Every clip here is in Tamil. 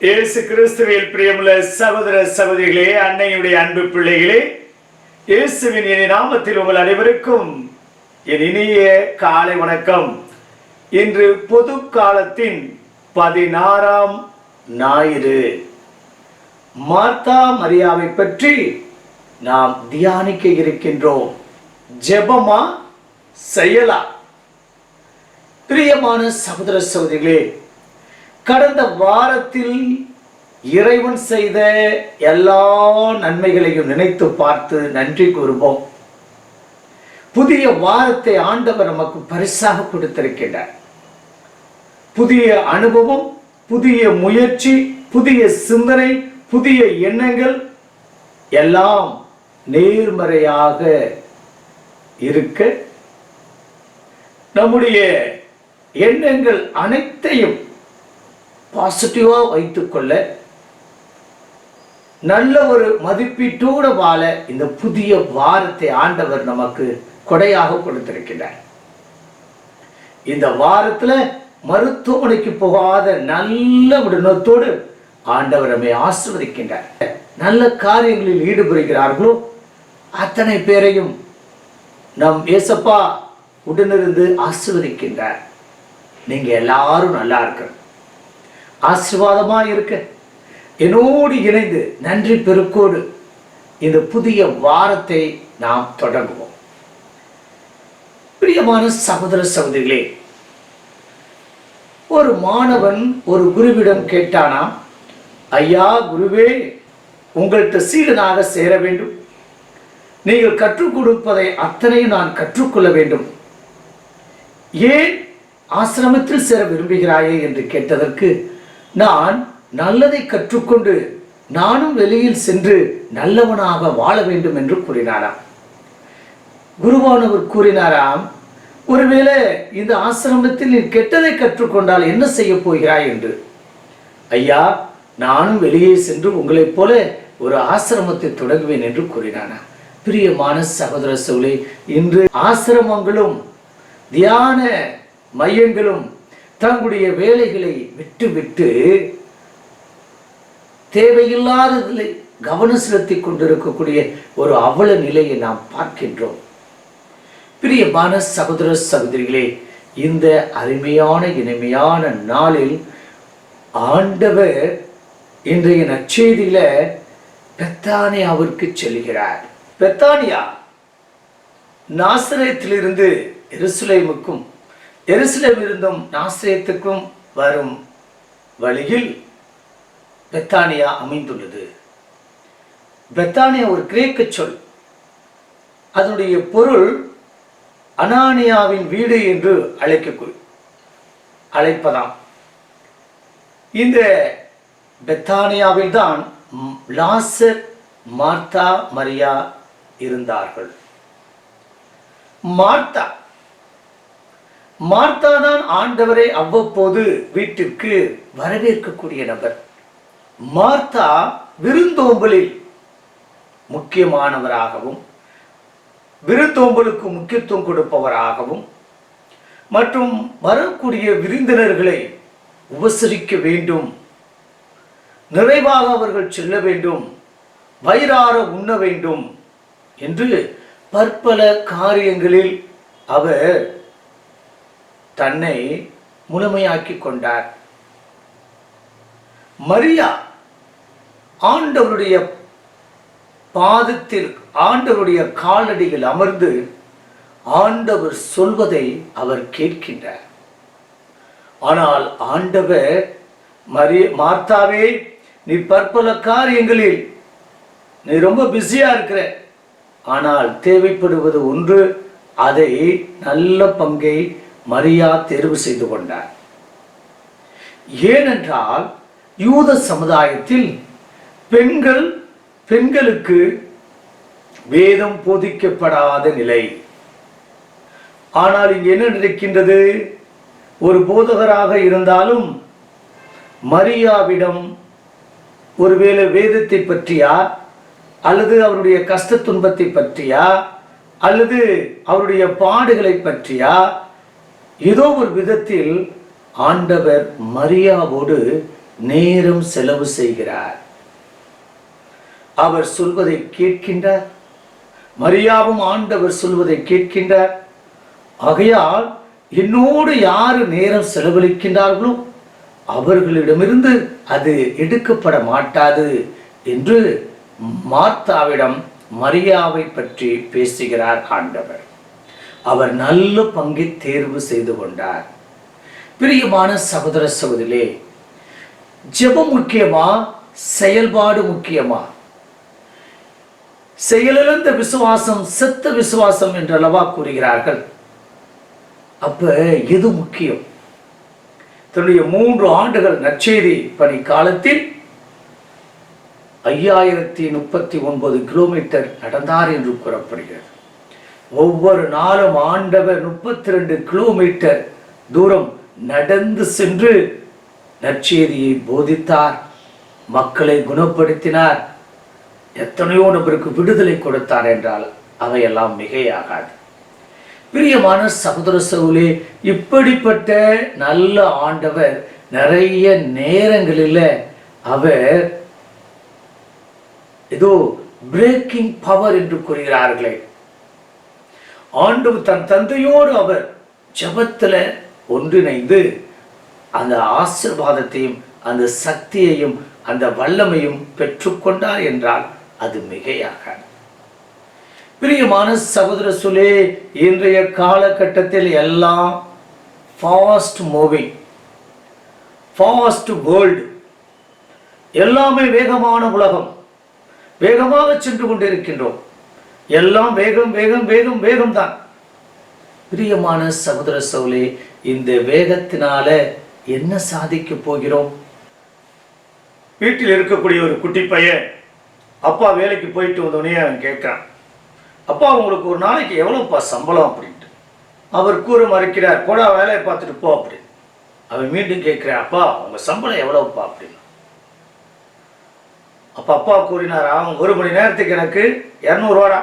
இயேசு கிறிஸ்துவில் பிரியமுள்ள சகோதர சகோதரிகளே அன்னையுடைய அன்பு பிள்ளைகளே இயேசுவின் இனி நாமத்தில் உங்கள் அனைவருக்கும் என் இனிய காலை வணக்கம். இன்று பொது காலத்தின் பதினாறாம் ஞாயிறு. மார்த்தா மரியாவை பற்றி நாம் தியானிக்க இருக்கின்றோம். ஜெபமா செயலா? பிரியமான சகோதர சகோதரிகளே கடந்த வாரத்தில் இறைவன் செய்த எல்லா நன்மைகளையும் நினைத்து பார்த்து நன்றி கூறுவோம். புதிய வாரத்தை ஆண்டவர் நமக்கு பரிசாக கொடுத்திருக்கின்றார். புதிய அனுபவம் புதிய முயற்சி புதிய சிந்தனை புதிய எண்ணங்கள் எல்லாம் நேர்மறையாக இருக்க நம்முடைய எண்ணங்கள் அனைத்தையும் பாசிட்டிவாக வைத்துக்கொள்ள நல்ல ஒரு மதிப்பீட்டோடு வாழ இந்த புதிய வாரத்தை ஆண்டவர் நமக்கு கொடையாக கொடுத்திருக்கிறார். இந்த வாரத்தில் மருத்துவமனைக்கு போகாத நல்ல விடுணத்தோடு ஆண்டவர் நம்மை ஆசிர்வதிக்கின்றார். நல்ல காரியங்களில் ஈடுபடுகிறார்களோ அத்தனை பேரையும் நம் ஏசப்பா உடனிருந்து ஆசிர்வதிக்கின்றார். நீங்கள் எல்லாரும் நல்லா இருக்கணும். ஆசீர்வாதமா இருக்க. என்னோடு இணைந்து நன்றி பெருக்கோடு இந்த புதிய வாரத்தை நாம் தொடங்குவோம். பிரியமான சகோதர சகோதரிகளே ஒரு மாணவன் ஒரு குருவிடம் கேட்டானா ஐயா குருவே உங்கள்கிட்ட சீடனாக சேர வேண்டும். நீங்கள் கற்றுக் கொடுப்பதை அத்தனையும் நான் கற்றுக்கொள்ள வேண்டும். ஏன் ஆசிரமத்தில் சேர விரும்புகிறாயே? என்று கேட்டதற்கு நான் நல்லதை கற்றுக்கொண்டு நானும் வெளியில் சென்று நல்லவனாக வாழ வேண்டும் என்று கூறினாராம். குருவானவர் கூறினாராம் ஒருவேளை இந்த ஆசிரமத்தில் நீ கெட்டதை கற்றுக்கொண்டால் என்ன செய்ய போகிறாய்? என்று. ஐயா நானும் வெளியே சென்று உங்களைப் போல ஒரு ஆசிரமத்தை தொடங்குவேன் என்று கூறினானா. பிரியமான சகோதர சோழே இன்று ஆசிரமங்களும் தியான மையங்களும் தங்களுடைய வேலைகளை விட்டு விட்டு தேவையில்லாததில் கவனம் செலுத்தி கொண்டிருக்கக்கூடிய ஒரு அவல நிலையை நாம் பார்க்கின்றோம். பிரியமான சகோதர சகோதரிகளே இந்த அருமையான இனிமையான நாளில் ஆண்டவர் இன்றைய நற்செய்தியில பெத்தானியாவிற்கு செல்கிறார். பெத்தானியா நாசரத்திலிருந்து எருசலேமுக்கும் எருசலேம் இருந்தும் நாசிரியத்துக்கும் வரும் வழியில் பெத்தானியா அமைந்துள்ளது. பெத்தானியா ஒரு கிரேக்க சொல். அதனுடைய பொருள் அனானியாவின் வீடு என்று அழைக்க அழைப்பதாம். இந்த பெத்தானியாவில் தான் லாசர் மார்த்தா மரியா இருந்தார்கள். மார்த்தா மார்த்தா தான் ஆண்டவரை அவ்வப்போது வீட்டிற்கு வரவேற்கக்கூடிய நபர். மார்த்தா விருந்தோம்பலில் முக்கியமானவராகவும் விருந்தோம்பலுக்கு முக்கியத்துவம் கொடுப்பவராகவும் மற்றும் வரக்கூடிய விருந்தினர்களை உபசரிக்க வேண்டும் நிறைவாக அவர்கள் செல்ல வேண்டும் வயிறார உண்ண வேண்டும் என்று பற்பல காரியங்களில் அவர் தன்னை முழுமையாக்கி கொண்டார். மரியா ஆண்டவருடைய பாதத்தில் ஆண்டவருடைய காலடியில் அமர்ந்து ஆண்டவர் சொல்வதை அவர் கேட்கின்றார். ஆனால் ஆண்டவர் மரிய மார்த்தாவே நீ பற்பல காரியங்களில் நீ ரொம்ப பிஸியா இருக்கிற. ஆனால் தேவைப்படுவது ஒன்று அதை நல்ல பங்கை மரியா தேர்வு செய்து கொண்டார். ஏனென்றால் யூத சமுதாயத்தில் பெண்கள் பெண்களுக்கு வேதம் போதிக்கப்படாத நிலை. ஆனால் இங்கு என்ன நடக்கின்றது? ஒரு போதகராக இருந்தாலும் மரியாவிடம் ஒருவேளை வேதத்தை பற்றியா? அல்லது அவருடைய கஷ்ட துன்பத்தை பற்றியா? அல்லது அவருடைய பாடுகளை பற்றியா? ஏதோ ஒரு விதத்தில் ஆண்டவர் மரியாவோடு நேரம் செலவு செய்கிறார். அவர் சொல்வதை கேட்கின்றார். மரியாவும் ஆண்டவர் சொல்வதை கேட்கின்றார். ஆகையால் என்னோடு யாரு நேரம் செலவழிக்கின்றார்களோ அவர்களிடமிருந்து அது எடுக்கப்பட மாட்டாது என்று மார்த்தாவிடம் மரியாவை பற்றி பேசுகிறார் ஆண்டவர். அவர் நல்ல பங்கை தேர்வு செய்து கொண்டார். பிரியமான சகோதர சகோதரிலே ஜெபம் முக்கியமா? செயல்பாடு முக்கியமா? செயலிழந்த விசுவாசம் செத்த விசுவாசம் என்றளவா கூறுகிறார்கள். அப்ப எது முக்கியம்? தன்னுடைய மூன்று ஆண்டுகள் நற்செய்தி பணி காலத்தில் ஐயாயிரத்தி முப்பத்தி ஒன்பது கிலோமீட்டர் நடந்தார் என்று கூறப்படுகிறது. ஒவ்வொரு நாளும் ஆண்டவர் முப்பத்தி ரெண்டு கிலோமீட்டர் தூரம் நடந்து சென்று நற்செய்தியை போதித்தார் மக்களை குணப்படுத்தினார் எத்தனையோ நபருக்கு விடுதலை கொடுத்தார் என்றால் அவையெல்லாம் மிகையாகாது. பிரியமான சகோதர சகோலே இப்படிப்பட்ட நல்ல ஆண்டவர் நிறைய நேரங்களில் அவர் ஏதோ பிரேக்கிங் பவர் என்று கூறுகிறார்களே. ஆண்டு தன் தந்தையோடு அவர் ஜபத்தில் ஒன்றிணைந்து அந்த ஆசிர்வாதத்தையும் அந்த சக்தியையும் அந்த வல்லமையும் பெற்றுக்கொண்டார் என்றால் அது மிகையாகாது. பிரியமான சகோதர சொல்லே இன்றைய காலகட்டத்தில் எல்லாம் ஃபாஸ்ட் மூவிங் ஃபாஸ்ட் வேர்ல்டு எல்லாமே வேகமான உலகம் வேகமாக சென்று கொண்டிருக்கின்றோம். எல்லாம் வேகம் வேகம் வேகம் வேகம் தான். பிரியமான சகோதர சோலே இந்த வேகத்தினால என்ன சாதிக்க போகிறோம்? வீட்டில் இருக்கக்கூடிய ஒரு குட்டி பையன் அப்பா வேலைக்கு போயிட்டு வந்தோடனே அவன் கேட்கிறான். அப்பா உங்களுக்கு ஒரு நாளைக்கு எவ்வளோப்பா சம்பளம் அப்படின்ட்டு. அவர் கூற மறுக்கிறார் கூட வேலையை பார்த்துட்டு போ அப்படின்னு. அவன் மீண்டும் கேட்குறேன் அப்பா உங்க சம்பளம் எவ்வளோப்பா அப்படின்னு. அப்ப அப்பா கூறினார் அவன் ஒரு மணி நேரத்துக்கு எனக்கு இரநூறுவாடா.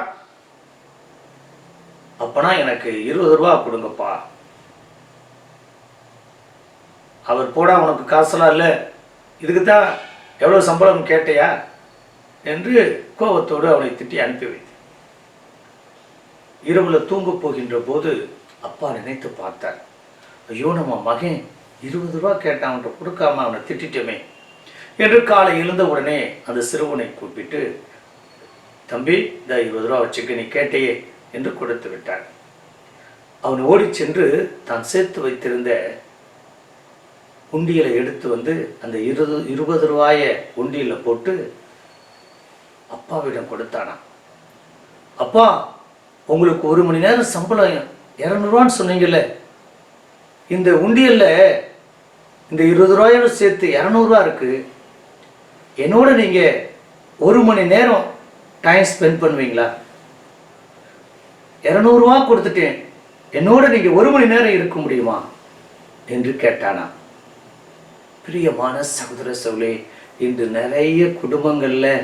அப்பனா எனக்கு இருபது ரூபா கொடுங்கப்பா. அவர் போடா உனக்கு காசெல்லாம் இல்லை. இதுக்கு தான் எவ்வளோ சம்பளம் கேட்டையா? என்று கோபத்தோடு அவனை திட்டி அனுப்பி வைத்தேன். இரவுல தூங்க போகின்ற போது அப்பா நினைத்து பார்த்தார். ஐயோ நம்ம மகன் இருபது ரூபா கேட்டான் கொடுக்காம அவனை திட்டிட்டோமே என்று காலை எழுந்த உடனே அந்த சிறுவனை கூப்பிட்டு தம்பி இந்த இருபது ரூபா வச்சுக்க நீ கேட்டையே. என்று கொடுத்து விட்டான். அவன் ஓடிச் சென்று தான் சேர்த்து வைத்திருந்த உண்டியலை எடுத்து வந்து அந்த இருபது இருபது ரூபாய உண்டியில் போட்டு அப்பாவிடம் கொடுத்தானான் அப்பா உங்களுக்கு ஒரு மணி நேரம் சம்பளம் இரநூறுவான்னு சொன்னீங்கல்ல. இந்த உண்டியலில் இந்த இருபது ரூபாயோட சேர்த்து இரநூறுவா இருக்கு. என்னோட நீங்கள் ஒரு மணி நேரம் டைம் ஸ்பெண்ட் பண்ணுவீங்களா? இரநூறுவா கொடுத்துட்டேன். என்னோட நீங்க ஒரு மணி நேரம் இருக்க முடியுமா? என்று கேட்டானா. பிரியமான சகோதர சோழே இன்று நிறைய குடும்பங்கள்ல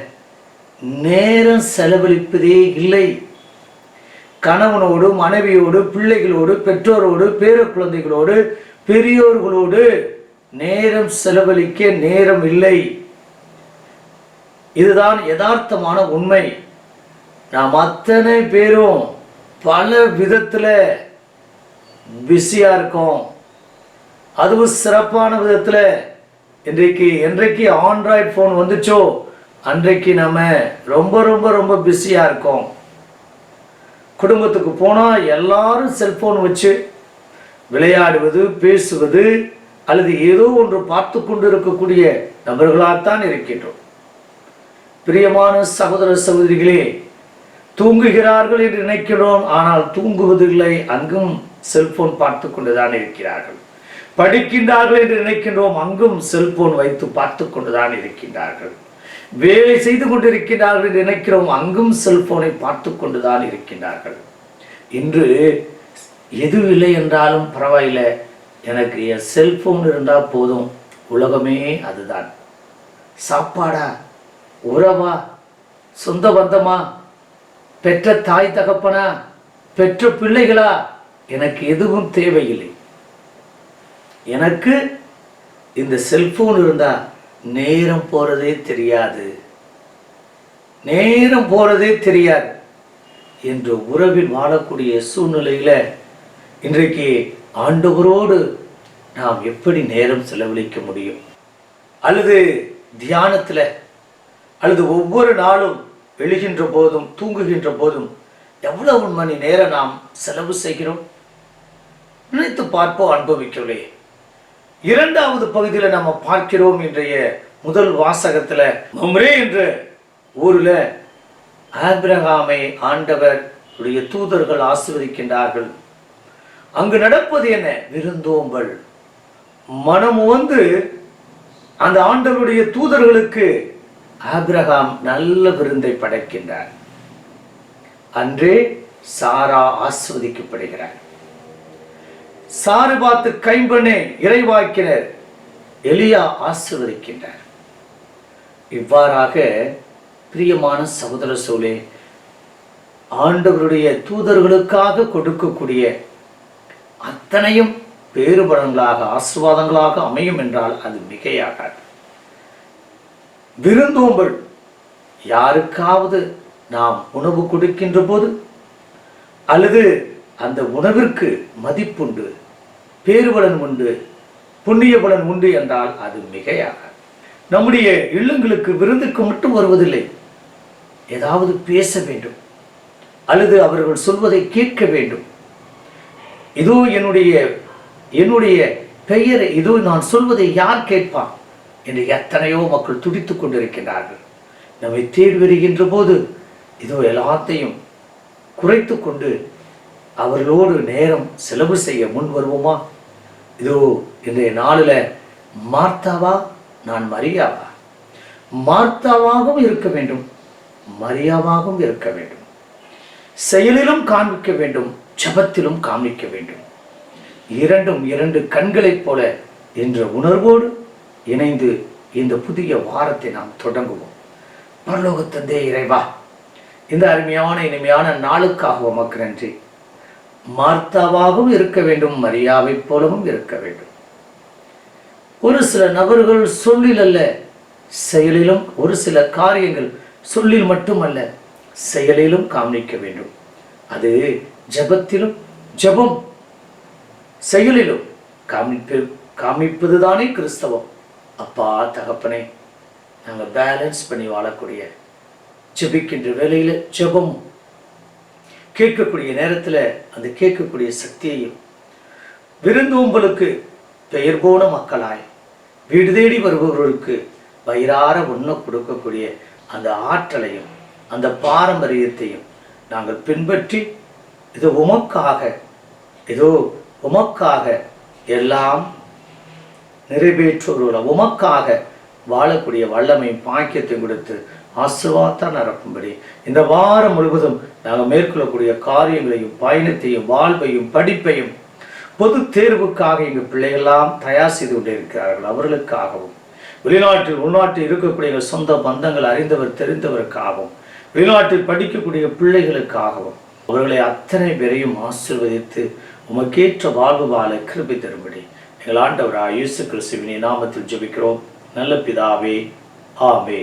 நேரம் செலவழிப்பதே இல்லை. கணவனோடு மனைவியோடு பிள்ளைகளோடு பெற்றோரோடு பேர குழந்தைகளோடு பெரியோர்களோடு நேரம் செலவழிக்க நேரம் இல்லை. இதுதான் யதார்த்தமான உண்மை. நாம் அத்தனை பேரும் பல விதத்தில் பிஸியாக இருக்கோம். அதுவும் சிறப்பான விதத்தில் இன்றைக்கு என்றைக்கு ஆண்ட்ராய்ட் ஃபோன் வந்துச்சோ? அன்றைக்கு நம்ம ரொம்ப ரொம்ப ரொம்ப பிஸியாக இருக்கோம். குடும்பத்துக்கு போனால் எல்லாரும் செல்ஃபோன் வச்சு விளையாடுவது பேசுவது அல்லது ஏதோ ஒன்று பார்த்து கொண்டு இருக்கக்கூடிய நபர்களாகத்தான் இருக்கின்றோம். பிரியமான சகோதர சகோதரிகளே தூங்குகிறார்கள் என்று நினைக்கிறோம். ஆனால் தூங்குவதில்லை. அங்கும் செல்போன் பார்த்து கொண்டுதான் இருக்கிறார்கள். படிக்கின்றார்கள் என்று நினைக்கின்றோம். அங்கும் செல்போன் வைத்து பார்த்து கொண்டுதான் இருக்கின்றார்கள். வேலை செய்து கொண்டிருக்கிறார்கள் என்று நினைக்கிறோம். அங்கும் செல்போனை பார்த்து கொண்டுதான் இருக்கின்றார்கள். இன்று எது இல்லை என்றாலும் பரவாயில்லை. எனக்கு என் செல்போன் இருந்தால் போதும். உலகமே அதுதான். சாப்பாடா? உறவா? சொந்த பந்தமா? பெற்ற தாய் தகப்பனா பெற்ற பிள்ளைகளா எனக்கு எதுவும் தேவையில்லை. எனக்கு இந்த செல்போன் இருந்தால் நேரம் போகிறதே தெரியாது. நேரம் போகிறதே தெரியாது என்ற உறவில் வாழக்கூடிய சூழ்நிலையில் இன்றைக்கு ஆண்டவரோடு நாம் எப்படி நேரம் செலவழிக்க முடியும்? அல்லது தியானத்தில் அல்லது ஒவ்வொரு நாளும் எழுகின்ற போதும் தூங்குகின்ற போதும் எவ்வளவு மணி நேரம் நாம் செலவு செய்கிறோம்? நினைத்து பார்ப்போம் அனுபவிக்கவில்லை இரண்டாவது பகுதியில் நம்ம பார்க்கிறோம் இன்றைய முதல் வாசகத்தில் மம்ரே என்ற ஊரில் ஆபிரகாமை ஆண்டவர் உடைய தூதர்கள் ஆசீர்வதிக்கின்றார்கள். அங்கு நடப்பது என்ன? விருந்தோம்பல். மனம் வந்து அந்த ஆண்டவருடைய தூதர்களுக்கு ஆப்ரஹாம் நல்ல விருந்தை படைக்கின்றார். அன்றே சாரா ஆஸ்வதிக்கப்படுகிறார். சாறு பார்த்து கைம்பண்ணே இறைவாக்கினர் எலியா ஆசிர்வதிக்கின்றார் இவ்வாறாக பிரியமான சகோதர சோழே ஆண்டவருடைய தூதர்களுக்காக கொடுக்கக்கூடிய அத்தனையும் பேறுபடங்களாக ஆசிர்வாதங்களாக அமையும் என்றால் அது மிகையாகாது. விருந்தோம்பல். யாருக்காவது நாம் உணவு கொடுக்கின்ற போது அல்லது அந்த உணவிற்கு மதிப்புண்டு பேருபலன் உண்டு புண்ணிய பலன் உண்டு என்றால் அது மிகையாக. நம்முடைய இல்லங்களுக்கு விருந்துக்கு மட்டும் வருவதில்லை. ஏதாவது பேச வேண்டும் அல்லது அவர்கள் சொல்வதை கேட்க வேண்டும். இதோ என்னுடைய என்னுடைய பெயரை இதோ நான் சொல்வதை யார் கேட்பான்? என்று எத்தனையோ மக்கள் துடித்துக் கொண்டிருக்கின்றார்கள். நம்மை தேடி வருகின்ற போது இதோ எல்லாத்தையும் குறைத்து கொண்டு அவர்களோடு நேரம் செலவு செய்ய முன் வருவோமா? இதோ இன்றைய நாளில் மார்த்தாவா நான் மரியாவா? மார்த்தாவாகவும் இருக்க வேண்டும் மரியாவாகவும் இருக்க வேண்டும். செயலிலும் காண்பிக்க வேண்டும் ஜபத்திலும் காண்பிக்க வேண்டும். இரண்டும் இரண்டு கண்களைப் போல என்ற உணர்வோடு இணைந்து இந்த புதிய வாரத்தை நாம் தொடங்குவோம். பரலோக தந்தே இறைவா இந்த அருமையான இனிமையான நாளுக்காக உமக்கு நன்றி. மார்த்தாவாகவும் இருக்க வேண்டும் மரியாவைப் போலவும் இருக்க வேண்டும். ஒரு சில நபர்கள் சொல்லில் அல்ல செயலிலும் ஒரு சில காரியங்கள் சொல்லில் மட்டுமல்ல செயலிலும் காமிக்க வேண்டும். அது ஜபத்திலும் ஜபம் செயலிலும் காமிப்பு காமிப்பதுதானே கிறிஸ்தவம். அப்பா தகப்பனே நாங்கள் பேலன்ஸ் பண்ணி வாழக்கூடிய ஜெபிக்கின்ற வேலையில் ஜெபம் கேட்கக்கூடிய நேரத்தில் அந்த கேட்கக்கூடிய சக்தியையும் விருந்தோம்பலுக்கு பெயர் போன மக்களாய் வீடு தேடி வருபவர்களுக்கு வயிறார உண்ண கொடுக்கக்கூடிய அந்த ஆற்றலையும் அந்த பாரம்பரியத்தையும் நாங்கள் பின்பற்றி இது உமக்காக ஏதோ உமக்காக எல்லாம் நிறைவேற்றுவர்கள உமக்காக வாழக்கூடிய வல்லமை பாக்கியத்தை கொடுத்து ஆசிர்வாதா நடக்கும்படி இந்த வாரம் முழுவதும் நாங்கள் மேற்கொள்ளக்கூடிய காரியங்களையும் பயணத்தையும் வாழ்வையும் படிப்பையும் பொது தேர்வுக்காக எங்கள் பிள்ளைகள்லாம் தயார் செய்து கொண்டிருக்கிறார்கள் அவர்களுக்காகவும் வெளிநாட்டில் உள்நாட்டில் இருக்கக்கூடிய எங்கள் சொந்த பந்தங்கள் அறிந்தவர் தெரிந்தவருக்காகவும் வெளிநாட்டில் படிக்கக்கூடிய பிள்ளைகளுக்காகவும் அவர்களை அத்தனை பேரையும் ஆசிர்வதித்து உமக்கேற்ற வாழ்வு வாழ கிருபி தரும்படி. எங்கள் ஆண்டவராக இயேசு கிறிஸ்துவின் நாமத்தில் ஜெபிக்கிறோம். நல்ல பிதாவே ஆமே